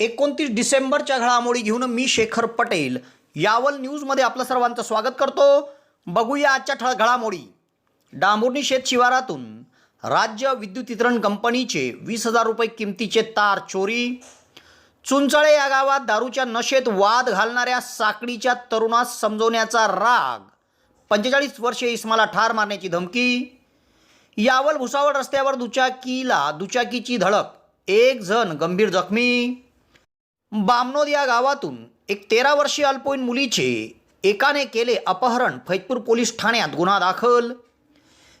एकोणतीस डिसेंबरच्या घडामोडी घेऊन मी शेखर पटेल यावल न्यूजमध्ये आपलं सर्वांचं स्वागत करतो. बघूया आजच्या ठळ घडामोडी. डांबुर्णी शेत शिवारातून राज्य विद्युत वितरण कंपनीचे वीस हजार रुपये किमतीचे तार चोरी. चुंचळे या गावात दारूच्या नशेत वाद घालणाऱ्या साकडीच्या तरुणास समजवण्याचा राग. पंचेचाळीस वर्षे इस्माला ठार मारण्याची धमकी. यावल भुसावळ रस्त्यावर दुचाकीला दुचाकीची धडक. एक जण गंभीर जखमी. बामनोद या गावातून एक तेरा वर्षीय अल्पवयीन मुलीचे एकाने केले अपहरण फैजपूर पोलीस ठाण्यात गुन्हा दाखल.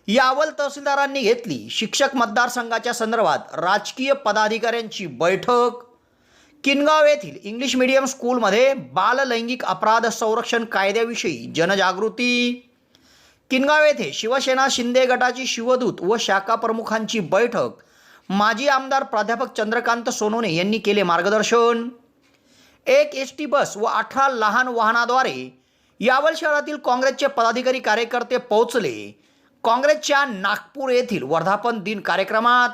यावल तहसीलदारांनी घेतली शिक्षक मतदारसंघाच्या संदर्भात राजकीय पदाधिकाऱ्यांची बैठक. किनगाव येथील इंग्लिश मीडियम स्कूलमध्ये बाललैंगिक अपराध संरक्षण कायद्याविषयी जनजागृती. किनगाव येथे शिवसेना शिंदे गटाची शिवदूत व शाखा प्रमुखांची बैठक. माजी आमदार प्राध्यापक चंद्रकांत सोनोने यांनी केले मार्गदर्शन. एक एस टी बस व अठरा लहान वाहनाद्वारे यावल शहरातील काँग्रेसचे पदाधिकारी कार्यकर्ते पोहोचले. काँग्रेसच्या नागपूर येथील वर्धापन दिन कार्यक्रमात.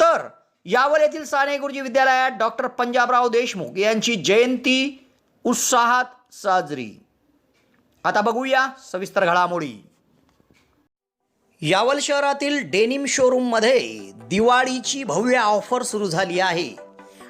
तर यावल येथील साने गुरुजी विद्यालयात डॉक्टर पंजाबराव देशमुख यांची जयंती उत्साहात साजरी. आता बघूया सविस्तर घडामोडी. यावल शहरातील डेनिम शोरूममध्ये दिवाळीची भव्य ऑफर सुरू झाली आहे.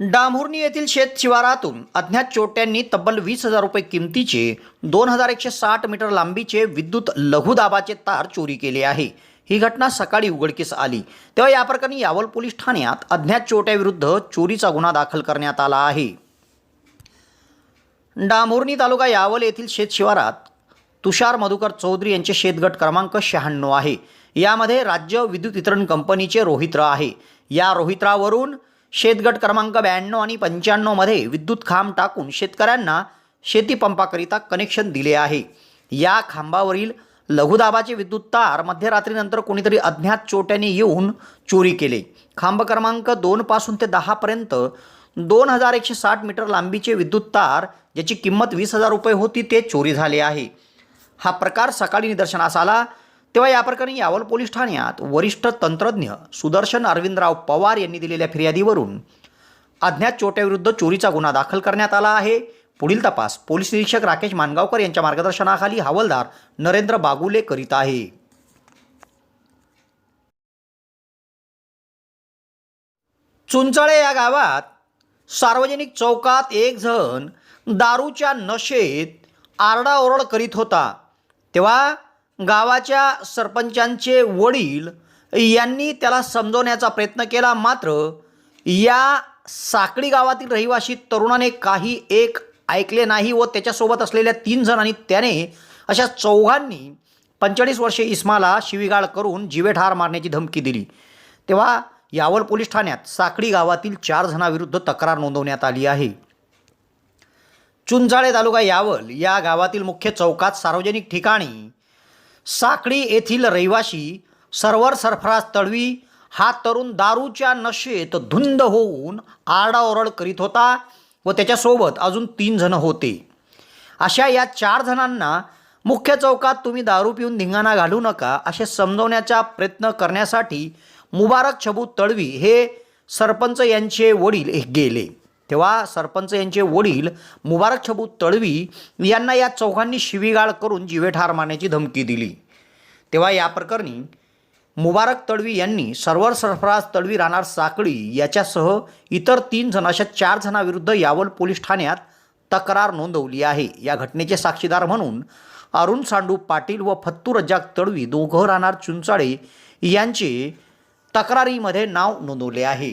डांभुर्णी येथील शेत शिवारातून अज्ञात चोट्यांनी तब्बल वीस हजार रुपये किमतीचे दोन हजार एकशे साठ मीटर लांबीचे विद्युत लघुदाबाचे तार चोरी केले आहे. ही घटना सकाळी उघडकीस आली. तेव्हा या प्रकरणी यावल पोलीस ठाण्यात अज्ञात चोट्याविरुद्ध चोरीचा गुन्हा दाखल करण्यात आला आहे. डांभुर्णी तालुका यावल येथील शेत शिवारात तुषार मधुकर चौधरी यांचे शेतगट क्रमांक शहाण्णव आहे. यामध्ये राज्य विद्युत वितरण कंपनीचे रोहित्र आहे. या रोहित्रावरून शेतगट क्रमांक ब्याण्णव आणि पंच्याण्णवमध्ये विद्युत खांब टाकून शेतकऱ्यांना शेतीपंपाकरिता कनेक्शन दिले आहे. या खांबावरील लघुदाबाचे विद्युत तार मध्यरात्रीनंतर कोणीतरी अज्ञात चोट्याने येऊन चोरी केले. खांब क्रमांक दोनपासून ते दहापर्यंत दोन हजार एकशे साठ मीटर लांबीचे विद्युत तार ज्याची किंमत वीस हजार रुपये होती ते चोरी झाले आहे. हा प्रकार सकाळी निदर्शनास आला. तेव्हा या प्रकरणी यावल पोलीस ठाण्यात वरिष्ठ तंत्रज्ञ सुदर्शन अरविंदराव पवार यांनी दिलेल्या फिर्यादीवरून अज्ञात चोट्याविरुद्ध चोरीचा गुन्हा दाखल करण्यात आला आहे. पुढील तपास पोलीस निरीक्षक राकेश मानगावकर यांच्या मार्गदर्शनाखाली हवालदार नरेंद्र बागुले करीत आहे. चुंचळे या गावात सार्वजनिक चौकात एक जण दारूच्या नशेत आरडाओरड करीत होता. तेव्हा गावाच्या सरपंचांचे वडील यांनी त्याला समजवण्याचा प्रयत्न केला. मात्र या साकडी गावातील रहिवासी तरुणाने काही एक ऐकले नाही व त्याच्यासोबत असलेल्या तीन जण आणि त्याने अशा चौघांनी पंचेचाळीस वर्षे इस्माला शिवीगाळ करून जीवेठार मारण्याची धमकी दिली. तेव्हा यावल पोलीस ठाण्यात साकडी गावातील चार जणांविरुद्ध तक्रार नोंदवण्यात आली आहे. चुंचाळे तालुका यावल या गावातील मुख्य चौकात सार्वजनिक ठिकाणी साकळी येथील रहिवासी सर्वर सरफराज तळवी हा तरुण दारूच्या नशेत धुंद होऊन आरडाओरड करीत होता व त्याच्यासोबत अजून तीन जण होते. अशा या चार जणांना मुख्य चौकात तुम्ही दारू पिऊन धिंगाणा घालू नका असे समजवण्याचा प्रयत्न करण्यासाठी मुबारक छबू तळवी हे सरपंच यांचे वडील गेले. तेव्हा सरपंच यांचे वडील मुबारक छबू तळवी यांना या चौघांनी शिवीगाळ करून जिवेठार मारण्याची धमकी दिली. तेव्हा या प्रकरणी मुबारक तळवी यांनी सर्वर सरफराज तळवी राहणार साकळी याच्यासह इतर तीन जण अशा चार जणांविरुद्ध यावल पोलीस ठाण्यात तक्रार नोंदवली आहे. या घटनेचे साक्षीदार म्हणून अरुण सांडू पाटील व फत्तू रज्जाक तळवी दोघं राहणार चुंचाळे यांचे तक्रारीमध्ये नाव नोंदवले आहे.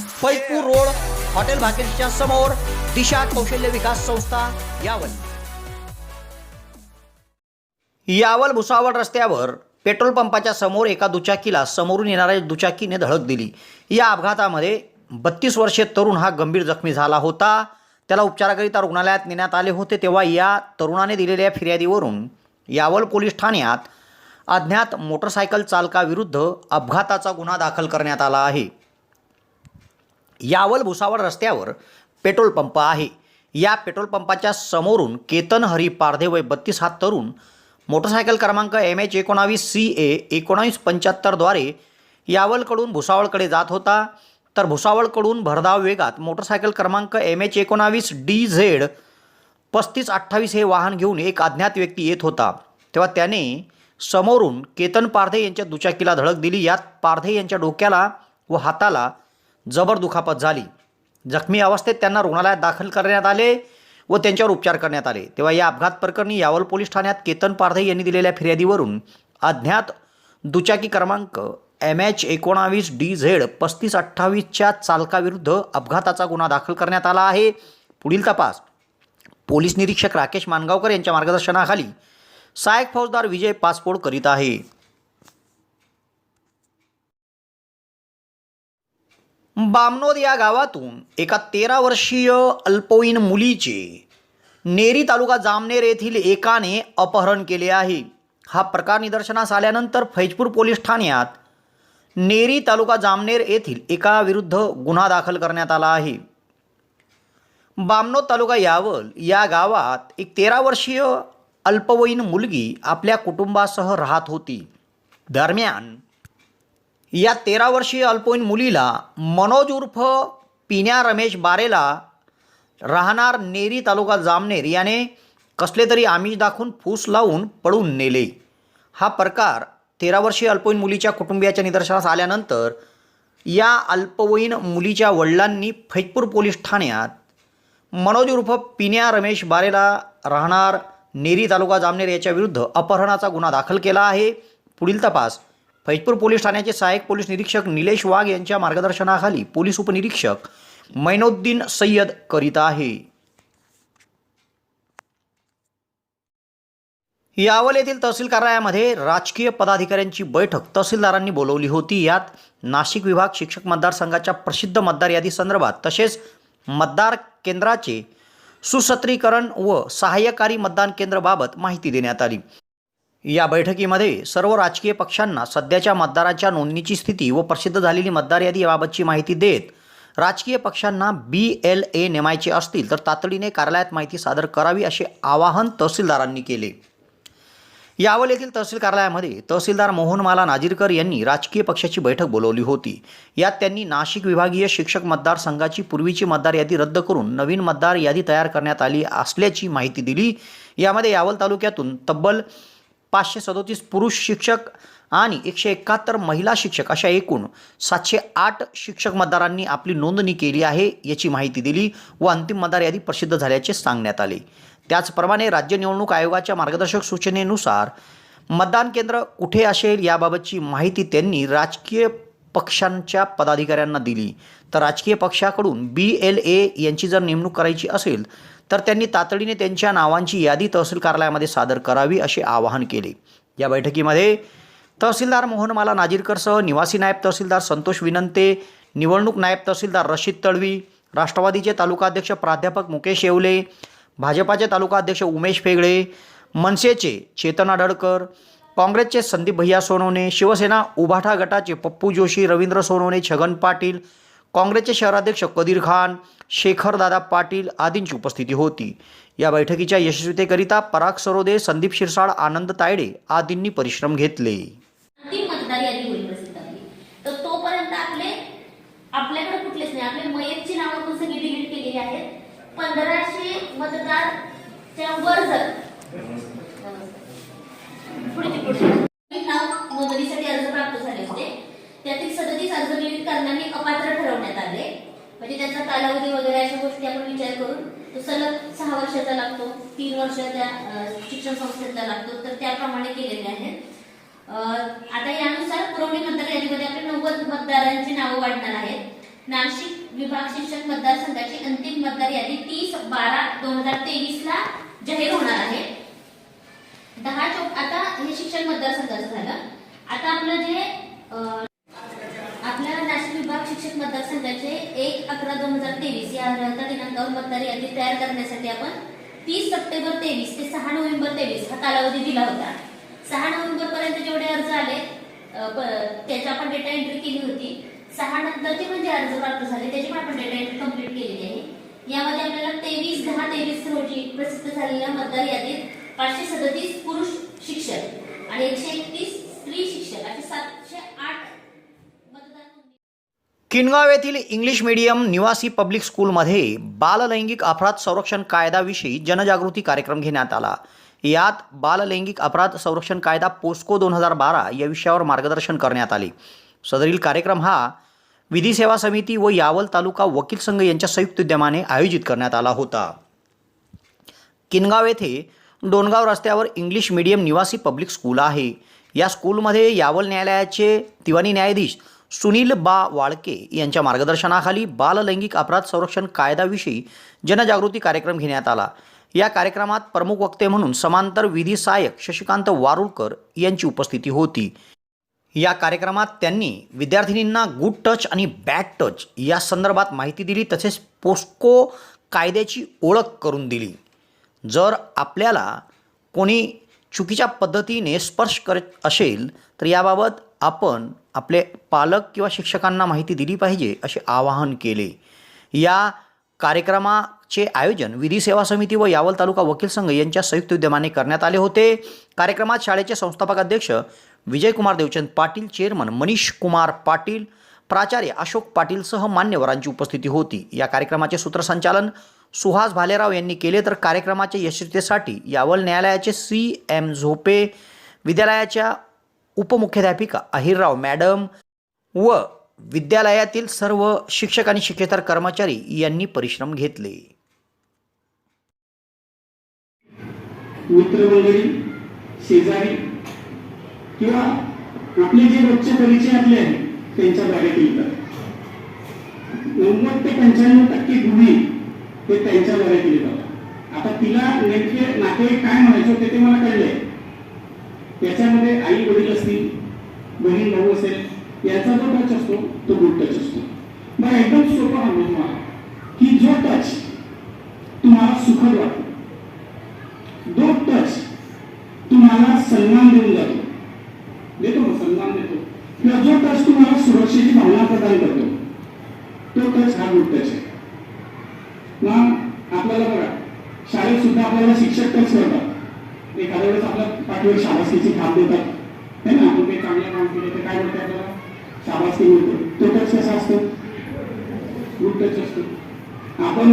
फैजपूर रोड हॉटेल भाकेशच्या समोर दिशा कौशल्य विकास संस्था यावल. यावल भुसावळ रस्त्यावर पेट्रोल पंपाच्या समोर एका दुचाकीला समोरून येणाऱ्या दुचाकीने धडक दिली. या अपघातामध्ये बत्तीस वर्षीय तरुण हा गंभीर जखमी झाला होता. त्याला उपचाराकरिता रुग्णालयात नेण्यात आले होते तेव्हा या तरुणाने दिलेल्या फिर्यादीवरून यावल पोलीस ठाण्यात अज्ञात मोटरसायकल चालकाविरुद्ध अपघाताचा गुन्हा दाखल करण्यात आला आहे. यावल भुसावळ रस्त्यावर पेट्रोल पंप आहे. या पेट्रोल पंपाच्या समोरून केतन हरी पारधे वय बत्तीस हात तरुण मोटरसायकल क्रमांक एम एच एकोणावीस सी ए एकोणावीस पंच्याहत्तरद्वारे यावलकडून भुसावळकडे जात होता. तर भुसावळकडून भरधाव वेगात मोटरसायकल क्रमांक एम एच एकोणावीस डी झेड पस्तीस अठ्ठावीस हे वाहन घेऊन एक अज्ञात व्यक्ती येत होता. तेव्हा त्याने समोरून केतन पारधे यांच्या दुचाकीला धडक दिली. यात पारधे यांच्या डोक्याला व हाताला जबर दुखापत झाली. जखमी अवस्थेत त्यांना रुग्णालयात दाखल करण्यात आले व त्यांच्यावर उपचार करण्यात आले. तेव्हा या अपघात प्रकरणी यावल पोलीस ठाण्यात केतन पारधे यांनी दिलेल्या फिर्यादीवरून अज्ञात दुचाकी क्रमांक एम एच एकोणावीस डी झेड पस्तीस अठ्ठावीसच्या चालकाविरुद्ध अपघाताचा गुन्हा दाखल करण्यात आला आहे. पुढील तपास. पोलीस निरीक्षक राकेश मानगावकर यांच्या मार्गदर्शनाखाली सहाय्यक फौजदार विजय पासपोर्ट करीत आहे. बामनोद या गावातून एका तेरा वर्षीय अल्पवयीन मुलीचे नेरी तालुका जामनेर येथील एकाने अपहरण केले आहे. हा प्रकार निदर्शनास आल्यानंतर फैजपूर पोलीस ठाण्यात नेरी तालुका जामनेर येथील एका विरुद्ध गुन्हा दाखल करण्यात आला आहे. बामनोद तालुका यावल या गावात एक तेरा वर्षीय अल्पवयीन मुलगी आपल्या कुटुंबासह राहत होती. दरम्यान या तेरा वर्षीय अल्पवयीन मुलीला मनोज उर्फ पिण्या रमेश बारेला राहणार नेरी तालुका जामनेर याने कसले तरी आमिष दाखवून फूस लावून पळून नेले. हा प्रकार तेरा वर्षीय अल्पवयीन मुलीच्या कुटुंबियाच्या निदर्शनास आल्यानंतर या अल्पवयीन मुलीच्या वडिलांनी फैजपूर पोलीस ठाण्यात मनोज उर्फ पिण्या रमेश बारेला राहणार नेरी तालुका जामनेर याच्या विरुद्ध अपहरणाचा गुन्हा दाखल केला आहे. पुढील तपास फैजपूर पोलीस ठाण्याचे सहाय्यक पोलीस निरीक्षक निलेश वाघ यांच्या मार्गदर्शनाखाली पोलीस उपनिरीक्षक मैनोद्दीन सय्यद करीत आहे. यावल येथील तहसील कार्यालयामध्ये राजकीय पदाधिकाऱ्यांची बैठक तहसीलदारांनी बोलवली होती. यात नाशिक विभाग शिक्षक मतदारसंघाच्या प्रसिद्ध मतदार यादी संदर्भात तसेच मतदार केंद्राचे सुसत्रीकरण व सहाय्यकारी मतदान केंद्राबाबत माहिती देण्यात आली. या बैठकीमध्ये सर्व राजकीय पक्षांना सध्याच्या मतदाराच्या नोंदणीची स्थिती व प्रसिद्ध झालेली मतदार यादी याबाबतची माहिती देत राजकीय पक्षांना बी एल ए नेमायचे असतील तर तातडीने कार्यालयात माहिती सादर करावी असे आवाहन तहसीलदारांनी केले. यावल येथील तहसील कार्यालयामध्ये तहसीलदार मोहनमाला नाजीरकर यांनी राजकीय पक्षाची बैठक बोलवली होती. यात त्यांनी नाशिक विभागीय शिक्षक मतदारसंघाची पूर्वीची मतदार यादी रद्द करून नवीन मतदार यादी तयार करण्यात आली असल्याची माहिती दिली. यामध्ये यावल तालुक्यातून तब्बल पाचशे सदोतीस पुरुष शिक्षक आणि एकशे एकाहत्तर महिला शिक्षक अशा एकूण सातशे आठ शिक्षक मतदारांनी आपली नोंदणी केली आहे याची माहिती दिली व अंतिम मतदार यादी प्रसिद्ध झाल्याचे सांगण्यात आले. त्याचप्रमाणे राज्य निवडणूक आयोगाच्या मार्गदर्शक सूचनेनुसार मतदान केंद्र कुठे असेल याबाबतची माहिती त्यांनी राजकीय पक्षांच्या पदाधिकाऱ्यांना दिली. तर राजकीय पक्षाकडून बी एल ए यांची जर नेमणूक करायची असेल तर त्यांनी तातडीने त्यांच्या नावांची यादी तहसील कार्यालयामध्ये सादर करावी असे आवाहन केले. या बैठकीमध्ये तहसीलदार मोहनमाला नाजीरकरसह निवासी नायब तहसीलदार संतोष विनंते निवडणूक नायब तहसीलदार रशीद तळवी राष्ट्रवादीचे तालुकाध्यक्ष प्राध्यापक मुकेश येवले भाजपाचे तालुकाध्यक्ष उमेश फेगळे मनसेचे चेतन आडळकर काँग्रेसचे संदीप भैया सोनवणे शिवसेना उभाठा गटाचे पप्पू जोशी रवींद्र सोनवणे छगन पाटील काँग्रेसचे शहराध्यक्ष कदीर खान शेखरदादा पाटील आदींची उपस्थिती होती. या बैठकीच्या यशस्वीतेकरिता पराग सरोदे संदीप शिरसाळ आनंद तायडे आदींनी परिश्रम घेतले. तर तोपर्यंत आपले आपल्याकडे कुठलेच नाही. आपले मयतची नावं पण सगळी डिलीट केलेली आहेत. पंधराशे मतदारच्या वर जर. पुढे ते नाव नोंदणीसाठी अर्ज प्राप्त झाले होते. त्यातील सदतीस अर्ज डिलीट करण्याने अपात्र ठरवण्यात आले. म्हणजे त्याचा कालावधी वगैरे अशा गोष्टी आपण विचार करून तो सलग सहा वर्षाचा लागतो तीन वर्षाच्या त्या शिक्षण संस्थेचा लागतो तर त्याप्रमाणे केलेले आहेत. आता यानुसार पुरवणी मतदार यादीमध्ये आपले नव्वद मतदारांची नावं वाढणार आहेत. नाशिक विभाग शिक्षक मतदारसंघाची अंतिम मतदार यादी तीस बारा दोन हजार तेवीस ला जाहीर होणार आहे. दहा चौक आता हे शिक्षण मतदारसंघाचं झालं. आता आपलं जे अं, आपल्या नाशिक विभाग शिक्षक मतदारसंघाचे एक अकरा दोन हजार तेवीस या अर्हता दिनांकावर मतदार यादी तयार करण्यासाठी आपण तीस सप्टेंबर तेवीस ते सहा नोव्हेंबर तेवीस हा कालावधी दिला होता. सहा नोव्हेंबर पर्यंत जेवढे अर्ज आले अ, त्याची आपण डेटा एंट्री केली होती. सहा नंतरचे म्हणजे अर्ज प्राप्त झाले त्याची पण आपण डेटा एंट्री कंप्लीट केलेली आहे. यामध्ये आपल्याला तेवीस दहा तेवीस रोजी प्रसिद्ध झालेल्या मतदार यादीत पाचशे सदतीस पुरुष शिक्षक आणि एकशे एकतीस स्त्री शिक्षक असे सातशे किनगाव येथील इंग्लिश मीडियम निवासी पब्लिक स्कूलमध्ये बाललैंगिक अपराध संरक्षण कायद्याविषयी जनजागृती कार्यक्रम घेण्यात आला. यात बाललैंगिक अपराध संरक्षण कायदा पोस्को दोन हजार बारा या विषयावर मार्गदर्शन करण्यात आले. सदरील कार्यक्रम हा विधी सेवा समिती व यावल तालुका वकील संघ यांच्या संयुक्त उद्यमाने आयोजित करण्यात आला होता. किनगाव येथे डोनगाव रस्त्यावर इंग्लिश मीडियम निवासी पब्लिक स्कूल आहे. या स्कूलमध्ये यावल न्यायालयाचे दिवाणी न्यायाधीश सुनील बा वाळके यांच्या मार्गदर्शनाखाली बाललैंगिक अपराध संरक्षण कायद्याविषयी जनजागृती कार्यक्रम घेण्यात आला. या कार्यक्रमात प्रमुख वक्ते म्हणून समांतर विधी सहाय्यक शशिकांत वारुळकर यांची उपस्थिती होती. या कार्यक्रमात त्यांनी विद्यार्थिनींना गुड टच आणि बॅड टच या संदर्भात माहिती दिली तसेच पोस्को कायद्याची ओळख करून दिली. जर आपल्याला कोणी चुकीच्या पद्धतीने स्पर्श करत असेल तर याबाबत आपण आपले पालक किंवा शिक्षकांना माहिती दिली पाहिजे असे आवाहन केले. या कार्यक्रमाचे आयोजन विधी सेवा समिती व यावल तालुका वकील संघ यांच्या संयुक्त विद्यमाने करण्यात आले होते. कार्यक्रमात शाळेचे संस्थापक अध्यक्ष विजयकुमार देवचंद पाटील चेअरमन मनीष कुमार पाटील प्राचार्य अशोक पाटीलसह मान्यवरांची उपस्थिती होती. या कार्यक्रमाचे सूत्रसंचालन सुहास भालेराव यांनी केले. तर कार्यक्रमाच्या यशस्वीतेसाठी यावल न्यायालयाचे सी एम झोपे विद्यालयाच्या उपमुख्याध्यापिका अहिरराव मॅडम व विद्यालयातील सर्व शिक्षक आणि शिक्षेतर कर्मचारी यांनी परिश्रम घेतले. मित्रमंडळी शेजारी किंवा आपले जे रोजचे परिचयातले आहेत त्यांच्या बागेत येतात. नव्वद ते पंच्याण्णव टक्के गुन्हे हे त्यांच्या बागेत येतात. आता तिला नेमके नातेवाईक काय म्हणायचे होते ते मला कळले याच्यामध्ये आई वडील असतील बहीण भाऊ असेल याचा जो टच असतो तो गुड टच असतो. मला एकदम सोपा अनुभव आहे की जो टच तुम्हाला सुखद वाटतो जो टच तुम्हाला सन्मान देऊन जातो देतो ना सन्मान देतो किंवा जो टच तुम्हाला सुरक्षेची भावना प्रदान करतो तो टच हा गुड टच आहे मग आपल्याला बघा शाळेत सुद्धा आपल्याला शिक्षक टच करतात एखाद्या वेळेस आपल्या पाठीवर शाबासकीची थाप देतात है ना आपण काही चांगलं काम केलं तर काय म्हणतात आपल्याला शाबासकी मिळते. तो टच कसा असतो. गुड असतो. आपण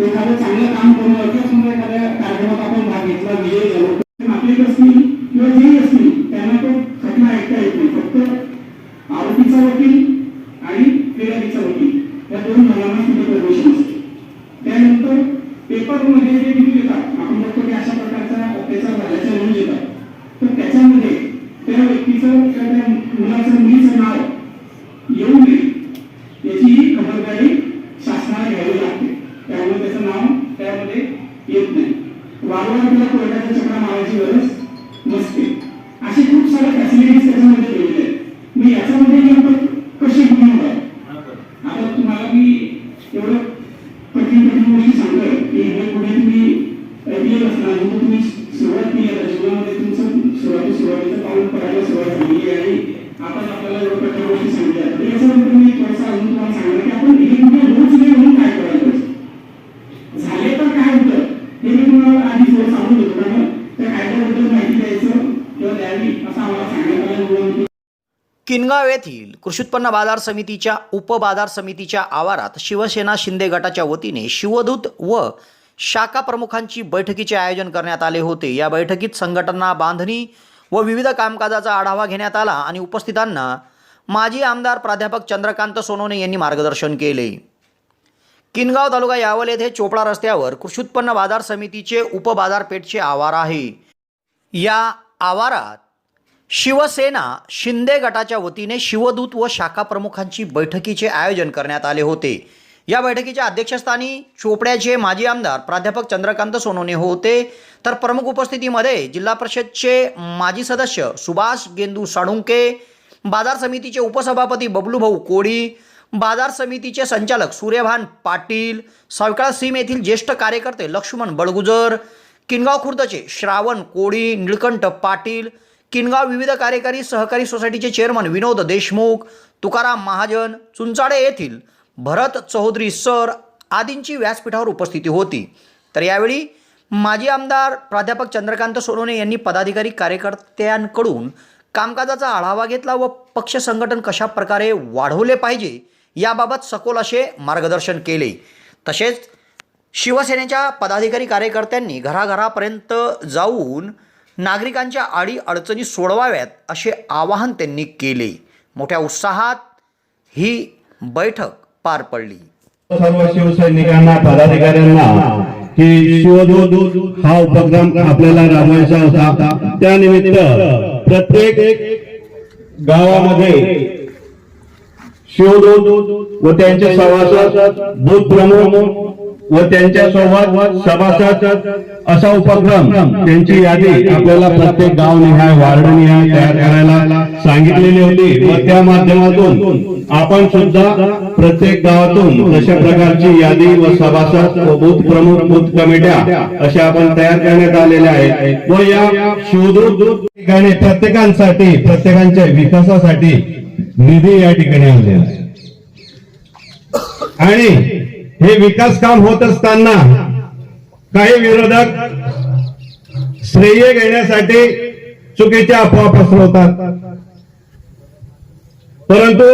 एखादं चांगलं काम करून किंवा समजा एखाद्या कार्यक्रमात आपण भाग घेतला विजयी झालो तर नागरिक असतील किंवा जेही असतील त्यांना तो खटला ऐकता येत नाही. फक्त आरोपीचा वकील परंतु तुम्ही सुरुवात केली आता जीवनामध्ये तुमचं सुरुवाती सुरुवातीचं पाऊल पडायला सुरुवात झालेली आहे आपण आपल्याला एवढं प्रत्येक गोष्टी सांगितल्या तर याच्यानंतर मी थोडासा अजून तुम्हाला सांगणार की आपण हे कुठे रोज नाही म्हणून काय करायला पाहिजे झाले तर काय होतं हे मी तुम्हाला आधी थोडं सांगून देतो कारण त्या कायद्याबद्दल माहिती द्यायचं किंवा द्यावी असं आम्हाला सांगण्यात आलं म्हणून किनगाव येथील कृषी उत्पन्न बाजार समितीच्या उपबाजार समितीच्या आवारात शिवसेना शिंदे गटाच्या वतीने शिवदूत व शाखा प्रमुखांची बैठकीचे आयोजन करण्यात आले होते. या बैठकीत संघटना बांधणी व विविध कामकाजाचा आढावा घेण्यात आला आणि उपस्थितांना माजी आमदार प्राध्यापक चंद्रकांत सोनवणे यांनी मार्गदर्शन केले. किनगाव तालुका यावल येथे चोपडा रस्त्यावर कृषी उत्पन्न बाजार समितीचे उपबाजारपेठचे आवार आहे. या आवारात शिवसेना शिंदे गटाच्या वतीने शिवदूत व शाखा प्रमुखांची बैठकीचे आयोजन करण्यात आले होते. या बैठकीच्या अध्यक्षस्थानी चोपड्याचे माजी आमदार प्राध्यापक चंद्रकांत सोनवणे होते. तर प्रमुख उपस्थितीमध्ये जिल्हा परिषदचे माजी सदस्य सुभाष गेंदू साळुंके बाजार समितीचे उपसभापती बबलूभाऊ कोळी बाजार समितीचे संचालक सूर्यभान पाटील सावकाळ सीम येथील ज्येष्ठ कार्यकर्ते लक्ष्मण बळगुजर किनगाव खुर्दचे श्रावण कोळी निळकंठ पाटील किनगाव विविध कार्यकारी सहकारी सोसायटीचे चेअरमन विनोद देशमुख तुकाराम महाजन चुंचाडे येथील भरत चौधरी सर आदींची व्यासपीठावर उपस्थिती होती. तर यावेळी माजी आमदार प्राध्यापक चंद्रकांत सोनवणे यांनी पदाधिकारी कार्यकर्त्यांकडून कामकाजाचा आढावा घेतला व पक्ष संघटन कशा प्रकारे वाढवले पाहिजे याबाबत सखोल असे मार्गदर्शन केले. तसेच शिवसेनेच्या पदाधिकारी कार्यकर्त्यांनी घराघरापर्यंत जाऊन नागरिकांच्या आडी अडचणी सोडवाव्यात असे आवाहन त्यांनी केले. मोठ्या उत्साहात ही बैठक पार पडली. सर्व शिवसैनिकांना पदाधिकाऱ्यांना की शिवदूत हा उपक्रम आपल्याला राबवायचा होता. त्यानिमित्त प्रत्येक गावामध्ये शिवदूत व त्यांचे सभासद बूथ प्रमुख व त्यांच्यासोबत सभासद असा उपक्रम त्यांची यादी आपल्याला प्रत्येक गाव निहाय वार्ड निहाय तयार करायला सांगितलेली होती. व त्या माध्यमातून आपण सुद्धा प्रत्येक गावातून अशा प्रकारची यादी व सभासद व बूथ प्रमुख बूथ कमिट्या अशा आपण तयार करण्यात आलेल्या आहेत. व या शिवदूत ठिकाणी प्रत्येकांसाठी प्रत्येकांच्या विकासासाठी निधी या ठिकाणी आलेला आहे. आणि हे विकास काम होत असताना काही विरोधक श्रेय घेण्यासाठी चुकीच्या अफवा पसरवतात परंतु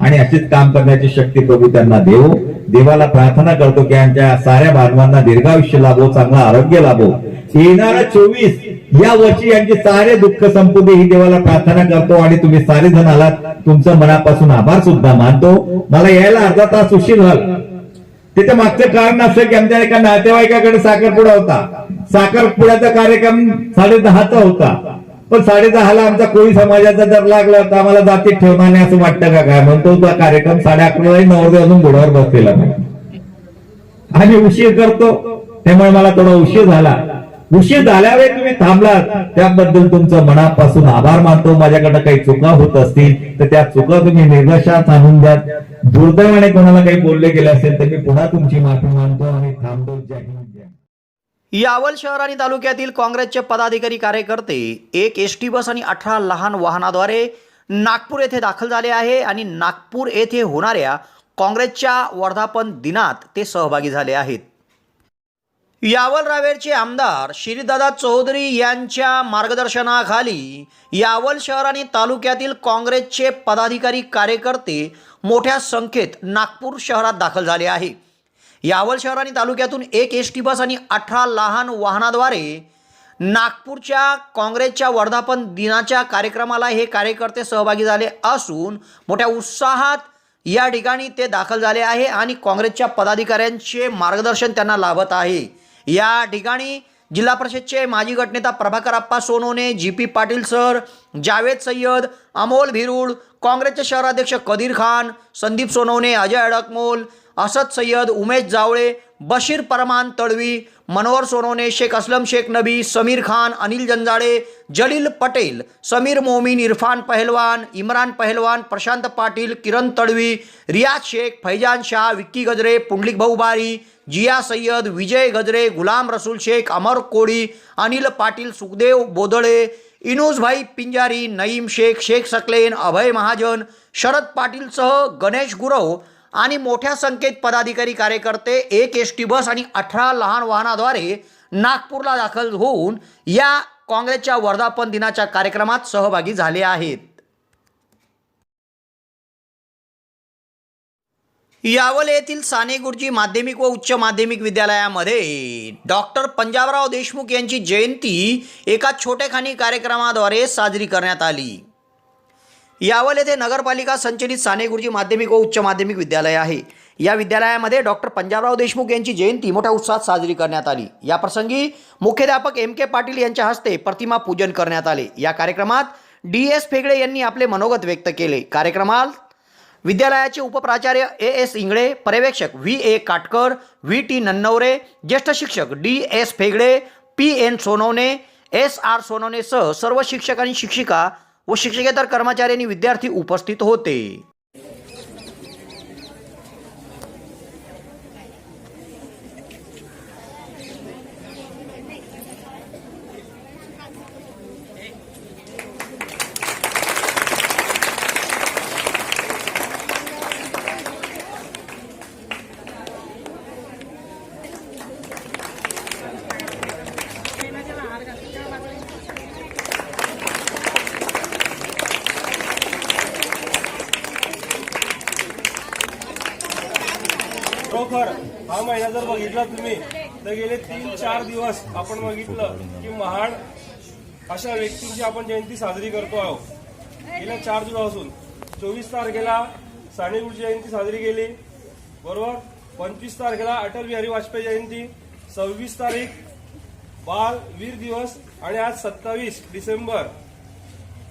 आणि अशीच काम करण्याची शक्ती प्रभू त्यांना देऊ? देवाला प्रार्थना करतो की यांच्या साऱ्या बांधवांना दीर्घायुष्य लाभो चांगलं आरोग्य लाभो. येणारा चोवीस या वर्षी यांचे सारे दुःख संपू दे ही देवाला प्रार्थना करतो आणि तुम्ही सारे जण आलात. तुमचं मनापासून आभार सुद्धा मानतो. मला यायला अर्धा तास उशीर झाला. त्याच्या मागचं कारण असं की आमच्या एका नातेवाईकाकडे साखरपुडा होता. साखरपुड्याचा कार्यक्रम साडे दहाचा होता. पण साडे दहाला आमचा कोळी समाजाचा जर लागला होता. आम्हाला जातीत ठेवणार नाही असं वाटतं का काय? म्हणतो तो कार्यक्रम साडे अकरा नवरदे अजून घोड्यावर बसलेला नाही. आणि उशीर करतो. त्यामुळे मला थोडा उशीर झाला. उशीर झाल्यावर तुम्ही थांबलात. त्याबद्दल तुमचं मनापासून आभार मानतो. माझ्याकडे काही चुका होत असतील तर त्या चुका तुम्ही निर्दशात आणून द्या दुर्दैवाने कोणाला काही बोलले गेले असेल तर मी पुन्हा तुमची माफी मानतो आणि थांबतो. जय हिंद यावल शहर आणि तालुक्यातील काँग्रेसचे पदाधिकारी कार्यकर्ते एक एस टी बस आणि अठरा लहान वाहनाद्वारे नागपूर येथे दाखल झाले आहे आणि नागपूर येथे होणाऱ्या काँग्रेसच्या वर्धापन दिनात ते सहभागी झाले आहेत. यावल रावेरचे आमदार श्रीदादा चौधरी यांच्या मार्गदर्शनाखाली यावल शहर आणि तालुक्यातील काँग्रेसचे पदाधिकारी कार्यकर्ते मोठ्या संख्येत नागपूर शहरात दाखल झाले आहे. यावल शहर आणि तालुक्यातून एक एस टी बस आणि अठरा लहान वाहनाद्वारे नागपूरच्या काँग्रेसच्या वर्धापन दिनाच्या कार्यक्रमाला हे कार्यकर्ते सहभागी झाले असून मोठ्या उत्साहात या ठिकाणी ते दाखल झाले आहे आणि काँग्रेसच्या पदाधिकाऱ्यांचे मार्गदर्शन त्यांना लाभत आहे. या ठिकाणी जिल्हा परिषदचे माजी गटनेता Prabhakar Appa Sonawane G P Patil sir Javed Sayyed Amol Bhirud काँग्रेसचे शहराध्यक्ष कदीर खान संदीप सोनवणे अजय अडकमोल असद सय्यद उमेश जावळे बशीर परमान तळवी मनोहर सोनवणे शेख असलम शेख नबी समीर खान अनिल जंजाळे जलील पटेल समीर मोमीन इरफान पहलवान इम्रान पहलवान प्रशांत पाटील किरण तडवी रियाज शेख फैजान शाह विक्की गजरे पुंडलिक भाऊ बारी जिया सय्यद विजय गजरे गुलाम रसूल शेख अमर कोळी अनिल पाटील सुखदेव बोदळे इनोजभाई पिंजारी नईम शेख शेख सकलेन अभय महाजन शरद पाटीलसह गणेश गुरव आणि मोठ्या संख्येत पदाधिकारी कार्यकर्ते एक एस टी बस आणि अठरा लहान वाहनाद्वारे नागपूरला दाखल होऊन या काँग्रेसच्या वर्धापन दिनाच्या कार्यक्रमात सहभागी झाले आहेत. यावल येथील साने गुरुजी माध्यमिक व उच्च माध्यमिक विद्यालयामध्ये डॉक्टर पंजाबराव देशमुख यांची जयंती एका छोटेखानी कार्यक्रमाद्वारे साजरी करण्यात आली. यावल येथे नगरपालिका संचलित साने गुरुजी माध्यमिक व उच्च माध्यमिक विद्यालय आहे. या विद्यालयामध्ये डॉक्टर पंजाबराव देशमुख यांची जयंती मोठ्या उत्साहात साजरी करण्यात आली. याप्रसंगी मुख्याध्यापक एम के पाटील यांच्या हस्ते प्रतिमा पूजन करण्यात आले. या कार्यक्रमात डी एस फेगडे यांनी आपले मनोगत व्यक्त केले. कार्यक्रमात विद्यालयाचे उपप्राचार्य ए एस इंगळे पर्यवेक्षक V A Katkar V T Nannaware ज्येष्ठ शिक्षक D S Phegade P N Sonawane S R Sonawane सह सर्व शिक्षक आणि शिक्षिका व शिक्षकेतर कर्मचारी आणि विद्यार्थी उपस्थित होते खरोखर हा महिना जर बघितला तुम्ही तर गेले तीन चार दिवस आपण बघितलं की महाड अशा व्यक्तींची आपण जयंती साजरी करतो आहोत. गेल्या चार दिवसापासून. चोवीस तारखेला सानेगुरु जयंती साजरी केली. बरोबर? पंचवीस तारखेला अटल बिहारी वाजपेयी जयंती. सव्वीस तारीख बाल वीर दिवस. आणि आज सत्तावीस डिसेंबर.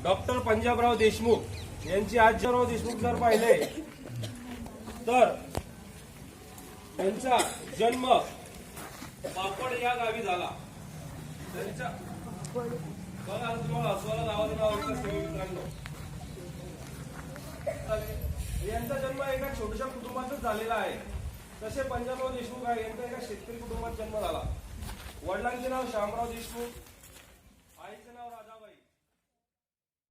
डॉक्टर पंजाबराव देशमुख यांची आज पंजाबराव देशमुख जर पाहिले तर त्यांचा जन्म पापड या गावी झाला. त्यांच्या बघा आता तुम्हाला हसवायला नावाचं नाव सगळे मित्रांनो. यांचा जन्म एका छोट्याशा कुटुंबातच झालेला आहे. तसे पंजाबराव देशमुख आहे. यांचा एका शेतकरी कुटुंबात जन्म झाला. वडिलांचे नाव श्यामराव देशमुख.